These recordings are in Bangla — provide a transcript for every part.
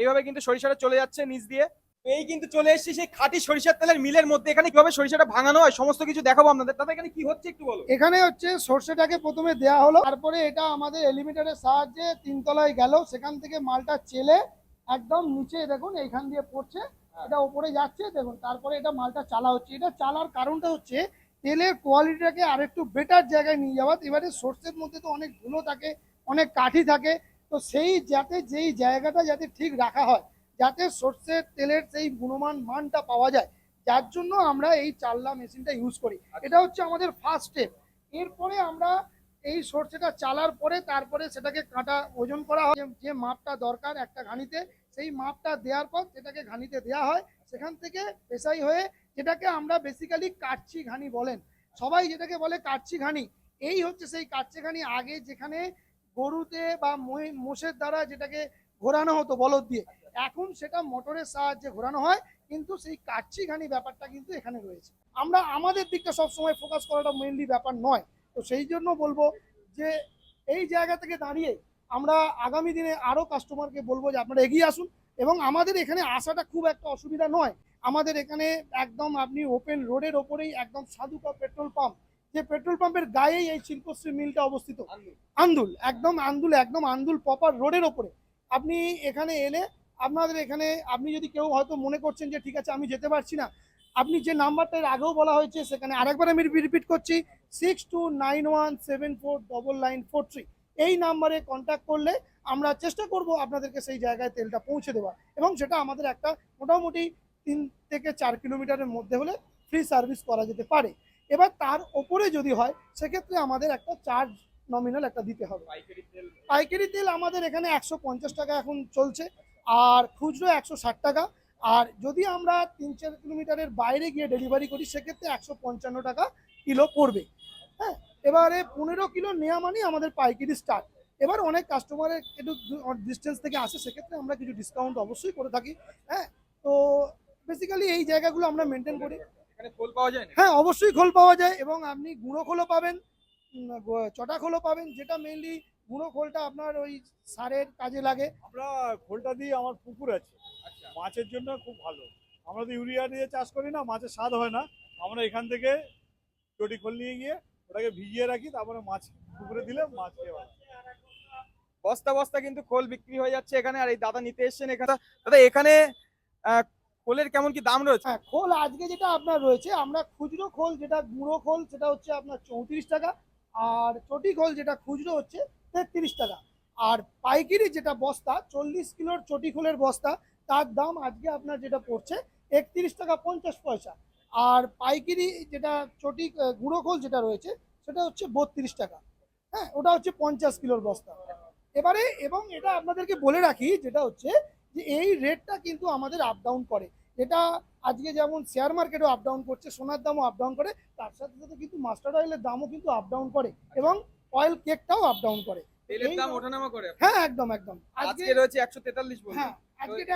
এইভাবে কিন্তু সরিষাটা চলে যাচ্ছে নিচ দিয়ে। এই কিন্তু চলে এসেছি সেই খাঁটি সরিষার তেলের মিলের মধ্যে। এখানে কীভাবে সরিষাটা ভাঙানো হয় সমস্ত কিছু দেখাবো আপনাদের। তাতে এখানে কি হচ্ছে একটু বলো। এখানে হচ্ছে সর্ষেটাকে প্রথমে দেয়া হলো তারপরে এটা আমাদের এলিমিটারের সাহায্যে তিনতলায় গেল। সেখান থেকে মালটা চেলে একদম নিচে দেখুন এইখান দিয়ে পড়ছে। এটা উপরে যাচ্ছে দেখুন তারপরে এটা মালটা চালা হচ্ছে। এটা চালার কারণটা হচ্ছে তেলের কোয়ালিটিটাকে আরেকটু বেটার জায়গায় নিয়ে যাওয়া। এবারে সর্ষের মধ্যে তো অনেক ধুলো থাকে অনেক কাঠি থাকে। তো সেই যাতে যেই জায়গাটা যাতে ঠিক রাখা হয় যাতে সর্ষের তেলের সেই গুণমান মানটা পাওয়া যায় যার জন্য আমরা এই চাল্লা মেশিনটা ইউজ করি। এটা হচ্ছে আমাদের ফার্স্ট স্টেপ এরপরে আমরা এই সর্ষেটা চালার পরে তারপরে সেটাকে কাটা ওজন করা হয়। যে- মাপটা দরকার একটা ঘানিতে সেই মাপটা দেওয়ার পর সেটাকে ঘানিতে দেওয়া হয়। সেখান থেকে পেশাই হয়ে যেটাকে আমরা বেসিক্যালি কাটছি ঘানি বলেন। সবাই যেটাকে বলে কাটছি ঘানি এই হচ্ছে সেই কাটছি ঘানি। আগে যেখানে গরুতে বা মোষের দ্বারা যেটাকে ঘোরানো হতো বলদ দিয়ে, এখন সেটা মোটরের সাহায্যে ঘোরানো হয়, কিন্তু সেই কাটছি ঘানি ব্যাপারটা কিন্তু এখানে রয়েছে। আমরা আমাদের দিকটা সবসময় ফোকাস করাটা মেইনলি ব্যাপার নয়। তো সেই জন্য বলব যে, এই জায়গা থেকে দাঁড়িয়ে আমরা আগামী দিনে আরও কাস্টমারকে বলব যে, আপনারা এগিয়ে আসুন এবং আমাদের এখানে আসাটা খুব একটা অসুবিধা নয়। আমাদের এখানে একদম আপনি ওপেন রোডের ওপরেই একদম সাধুকা পেট্রোল পাম্প যে পেট্রোল পাম্পের গায়েই এই শিল্পশ্রী মিলটা অবস্থিত। আন্দুল। একদম আন্দুল একদম আন্দুল প্রপার রোডের ওপরে। আপনি এখানে এলে আপনাদের এখানে আপনি যদি কেউ হয়তো মনে করছেন যে ঠিক আছে আমি যেতে পারছি না আপনি যে নাম্বারটা এর আগেও বলা হয়েছে সেখানে আরেকবার আমি রিপিট করছি six two nine one seven four double nine four three এই নাম্বারে কন্ট্যাক্ট করলে আমরা চেষ্টা করব আপনাদেরকে সেই জায়গায় তেলটা পৌঁছে দেওয়া এবং সেটা আমাদের একটা মোটামুটি তিন থেকে চার কিলোমিটারের মধ্যে হলে ফ্রি সার্ভিস করা যেতে পারে। এবার তার ওপরে যদি হয় সেক্ষেত্রে আমাদের একটা চার্জ নমিনাল একটা দিতে হবে। পাইকারি তেল। পাইকারি তেল আমাদের এখানে একশো পঞ্চাশ টাকা এখন চলছে আর খুচরো একশো ষাট টাকা। আর যদি আমরা তিন চার কিলোমিটারের বাইরে গিয়ে ডেলিভারি করি সেক্ষেত্রে একশো পঞ্চান্ন টাকা কিলো পড়বে। হ্যাঁ এবারে পনেরো কিলো নেওয়া মানে আমাদের পাইকারি স্টার্ট এবার অনেক কাস্টমারের একটু ডিস্টেন্স থেকে আসে সেক্ষেত্রে আমরা কিছু ডিসকাউন্ট অবশ্যই করে থাকি। হ্যাঁ তো বেসিক্যালি এই জায়গাগুলো আমরা মেনটেন করি। খোল পাওয়া যায় হ্যাঁ অবশ্যই খোল পাওয়া যায় এবং আপনি গুঁড়ো খোলও পাবেন চটা খোলও পাবেন যেটা মেইনলি গুঁড়ো খোলটা আপনার ওই সারের কাজে লাগে। আমরা খোলটা দিয়ে আমার পুকুর আছে। আচ্ছা। মাছের জন্য খুব ভালো। আমরা তো ইউরিয়া দিয়ে চাষ করি না মাছের স্বাদ হয় না। আমরা এখান থেকে চটি খোল নিয়ে গিয়ে ওটাকে ভিজিয়ে রাখি তারপরে মাছ পুকুরে দিলে মাছ খেয়ে ভালো বস্তা বস্তা কিন্তু খোল বিক্রি হয়ে যাচ্ছে এখানে আর এই দাদা নিতে এসেছেন এখানে। দাদা এখানে খোলের কেমন কি দাম রয়েছে? হ্যাঁ খোল আজকে যেটা আপনার রয়েছে, আমরা খুচরো খোল, যেটা গুঁড়ো খোল, সেটা হচ্ছে আপনার চৌত্রিশ টাকা, আর চটি খোল যেটা খুচরো হচ্ছে তেত্রিশ টাকা। আর পাইকারি যেটা বস্তা, চল্লিশ কিলোর চটি খোলের বস্তা, তার দাম আজকে আপনার যেটা পড়ছে, একত্রিশ টাকা পঞ্চাশ পয়সা। আর পাইকারি যেটা চটি গুঁড়ো খোল যেটা রয়েছে, সেটা হচ্ছে বত্রিশ টাকা। হ্যাঁ ওটা হচ্ছে পঞ্চাশ কিলোর বস্তা। এবারে, এবং এটা আপনাদেরকে বলে রাখি, যেটা হচ্ছে যে এই রেটটা কিন্তু আমাদের আপ ডাউন করে। যেটা আজকে যেমন শেয়ার মার্কেটও আপ ডাউন করছে সোনার দামও আপ ডাউন করে তার সাথে সাথে কিন্তু মাস্টার্ড অয়েলের দামও কিন্তু আপ ডাউন করে এবং অয়েল কেকটাও আপ ডাউন করে। তেলের দাম ওঠানামা করে হ্যাঁ একদম একদম। আজকে রয়েছে একশো তেতাল্লিশ বলছেন। হ্যাঁ আজকে এটা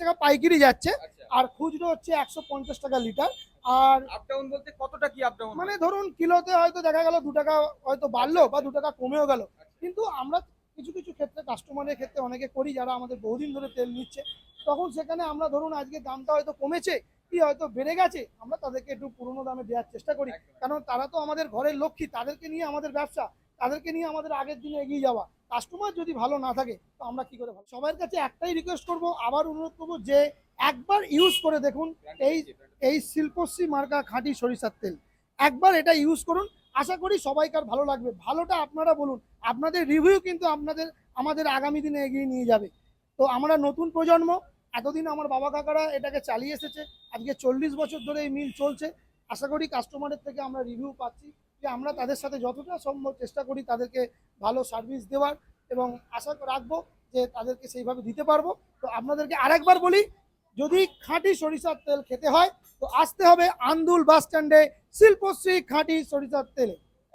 টাকা পাইকারি যাচ্ছে আচ্ছা। আর খুচরো হচ্ছে একশো পঞ্চাশ টাকা লিটার আর আপ ডাউন বলতে কতটা কি আপ ডাউন মানে ধরুন কিলোতে হয়তো দেখা গেল দু টাকা হয়তো বাড়লো বা দু টাকা কমেও গেল। কিন্তু আমরা কিছু কিছু ক্ষেত্রে কাস্টমারের ক্ষেত্রে অনেকে করি যারা আমাদের বহুদিন ধরে তেল নিচ্ছে। তখন সেখানে আমরা ধরুন আজকে দামটা হয়তো কমেছে কি হয়তো বেড়ে গেছে আমরা তাদেরকে একটু পুরোনো দামে দেওয়ার চেষ্টা করি। কারণ তারা তো আমাদের ঘরের লক্ষ্মী তাদেরকে নিয়ে আমাদের ব্যবসা তাদেরকে নিয়ে আমাদের আগের দিনে এগিয়ে যাওয়া। কাস্টমার যদি ভালো না থাকে তো আমরা কি করে ভালো? সবার কাছে একটাই রিকোয়েস্ট করব আবার অনুরোধ করব যে একবার ইউজ করে দেখুন এই এই শিল্পশ্রী মার্কা খাঁটি সরিষার তেল। একবার এটা ইউজ করুন আশা করি সবাইকার ভালো লাগবে। ভালোটা আপনারা বলুন, আপনাদের রিভিউ কিন্তু আপনাদের, আমাদের আগামী দিনে এগিয়ে নিয়ে যাবে। তো আমরা নতুন প্রজন্ম, এতদিন আমার বাবা কাকারা এটাকে চালিয়ে এসেছে, আজকে চল্লিশ বছর ধরে এই মিল চলছে। আশা করি কাস্টমারের থেকে আমরা রিভিউ পাচ্ছি যে আমরা তাদের সাথে যতটা সম্ভব চেষ্টা করি তাদেরকে ভালো সার্ভিস দেওয়ার এবং আশা রাখব যে তাদেরকে সেইভাবে দিতে পারব। তো আপনাদেরকে আরেকবার বলি যদি খাঁটি সরিষার তেল খেতে হয়, তো আসতে হবে আন্দুল বাস স্ট্যান্ডে শিল্পশ্রী খাঁটি সরিষার তেলে।